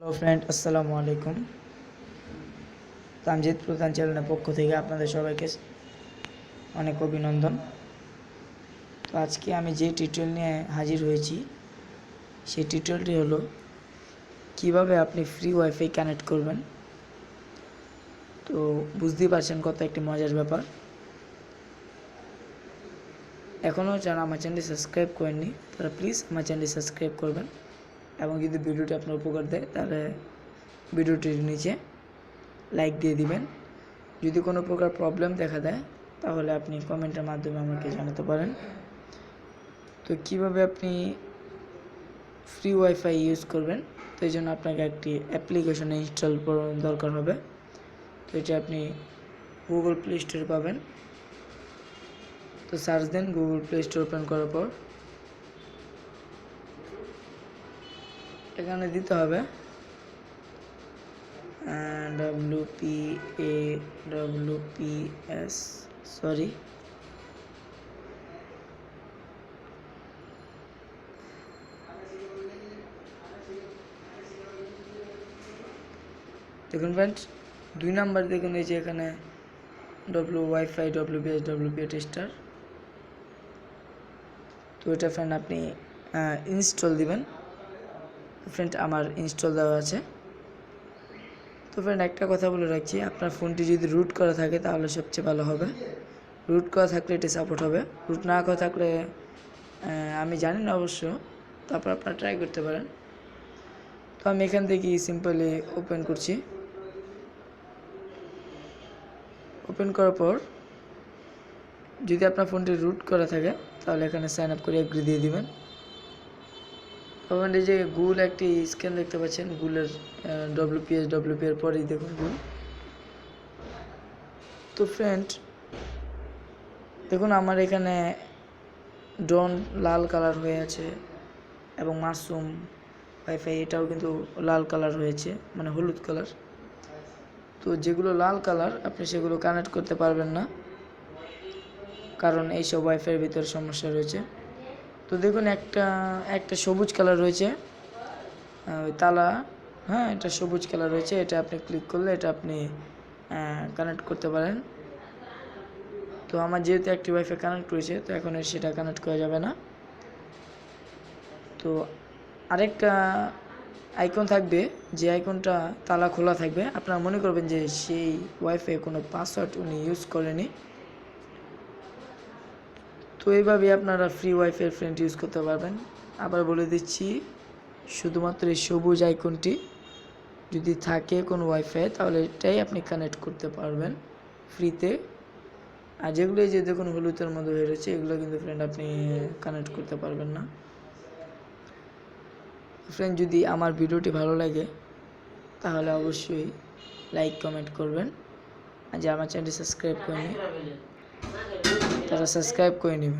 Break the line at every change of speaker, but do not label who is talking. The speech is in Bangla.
হ্যালো ফ্রেন্ড আসসালামু আলাইকুম তামজিদ প্রধান চ্যানেলের পক্ষ থেকে আপনাদের সবাইকে অনেক অভিনন্দন। তো আজকে আমি যে টিউটোরিয়াল নিয়ে হাজির হয়েছি, সেই টিউটোরিয়ালটি হলো কীভাবে আপনি ফ্রি ওয়াইফাই কানেক্ট করবেন। তো বুঝতেই পারছেন কত একটি মজার ব্যাপার। এখনও যারা আমার চ্যানেলটি সাবস্ক্রাইব করেননি, তারা প্লিজ আমার চ্যানেলটি সাবস্ক্রাইব করবেন। এবং যদি ভিডিওটি আপনার উপকার দেয়, তাহলে ভিডিওটির নিচে লাইক দিয়ে দিবেন। যদি কোনো প্রকার প্রবলেম দেখা দেয়, তাহলে আপনি কমেন্টের মাধ্যমে আমাকে জানাতে পারেন। তো কীভাবে আপনি ফ্রি ওয়াইফাই ইউজ করবেন? তো এই জন্য আপনাকে একটি অ্যাপ্লিকেশন ইনস্টল দরকার হবে। তো এটা আপনি গুগল প্লে স্টোরে পাবেন। তো সার্চ দেন গুগল প্লে স্টোর ওপেন করার পর। এখানে দিতে হবে। W P A W P S sorry দেখুন ফ্রেন্ডস দুই নাম্বার দেখুন এই যে এখানে W wifi W B S W P tester তো এটা ফ্রেন্ড আপনি ইনস্টল দিবেন। ফ্রেন্ড আমার ইনস্টল দেওয়া আছে। তো ফ্রেন্ড একটা কথা বলে রাখছি, আপনার ফোনটি যদি রুট করা থাকে, তাহলে সবচেয়ে ভালো হবে। রুট করা থাকলে এটি সাপোর্ট হবে। রুট না করা থাকলে আমি জানি না অবশ্য। তারপর আপনারা ট্রাই করতে পারেন। তো আমি এখান থেকে সিম্পলি ওপেন করছি। ওপেন করার পর, যদি আপনার ফোনটি রুট করা থাকে, তাহলে এখানে সাইন আপ করে এগ্রি দিয়ে দিবেন। তখন এই যে গুল একটি স্ক্যান দেখতে পাচ্ছেন, গুলের ডব্লিউপিএস ডব্লিউপি এর পরেই দেখুন গুল। তো ফ্রেন্ড দেখুন আমার এখানে ডন লাল কালার হয়ে আছে এবং মাসুম ওয়াইফাই এটাও কিন্তু লাল কালার হয়েছে মানে হলুদ কালার তো যেগুলো লাল কালার আপনি সেগুলো কানেক্ট করতে পারবেন না, কারণ এইসব ওয়াইফাইয়ের ভিতরে সমস্যা রয়েছে। তো দেখুন একটা একটা সবুজ কালার রয়েছে। ওই তালা হ্যাঁ এটা সবুজ কালার রয়েছে। এটা আপনি ক্লিক করলে এটা আপনি কানেক্ট করতে পারেন। তো আমার যেহেতু একটি ওয়াইফাই কানেক্ট রয়েছে, তো এখন সেটা কানেক্ট করা যাবে না। তো আরেকটা আইকন থাকবে, যে আইকনটা তালা খোলা থাকবে। আপনারা মনে করবেন যে সেই ওয়াইফাই কোনো পাসওয়ার্ড উনি ইউজ করেনি। তো এইভাবে আপনারা ফ্রি ওয়াইফাই ফ্রেন্ড ইউজ করতে পারবেন। আবার বলে দিচ্ছি, শুধুমাত্র এই সবুজ আইকনটি যদি থাকে কোনো ওয়াইফাই তাহলে এটাই আপনি কানেক্ট করতে পারবেন ফ্রিতে আর যেগুলো যে দেখুন হলুদের মধ্যে হয়ে রয়েছে, এগুলো কিন্তু ফ্রেন্ড আপনি কানেক্ট করতে পারবেন না। ফ্রেন্ড যদি আমার ভিডিওটি ভালো লাগে, তাহলে অবশ্যই লাইক কমেন্ট করবেন। আর যে আমার চ্যানেলটি সাবস্ক্রাইব করেনি তারা সাবস্ক্রাইব করে নেবেন।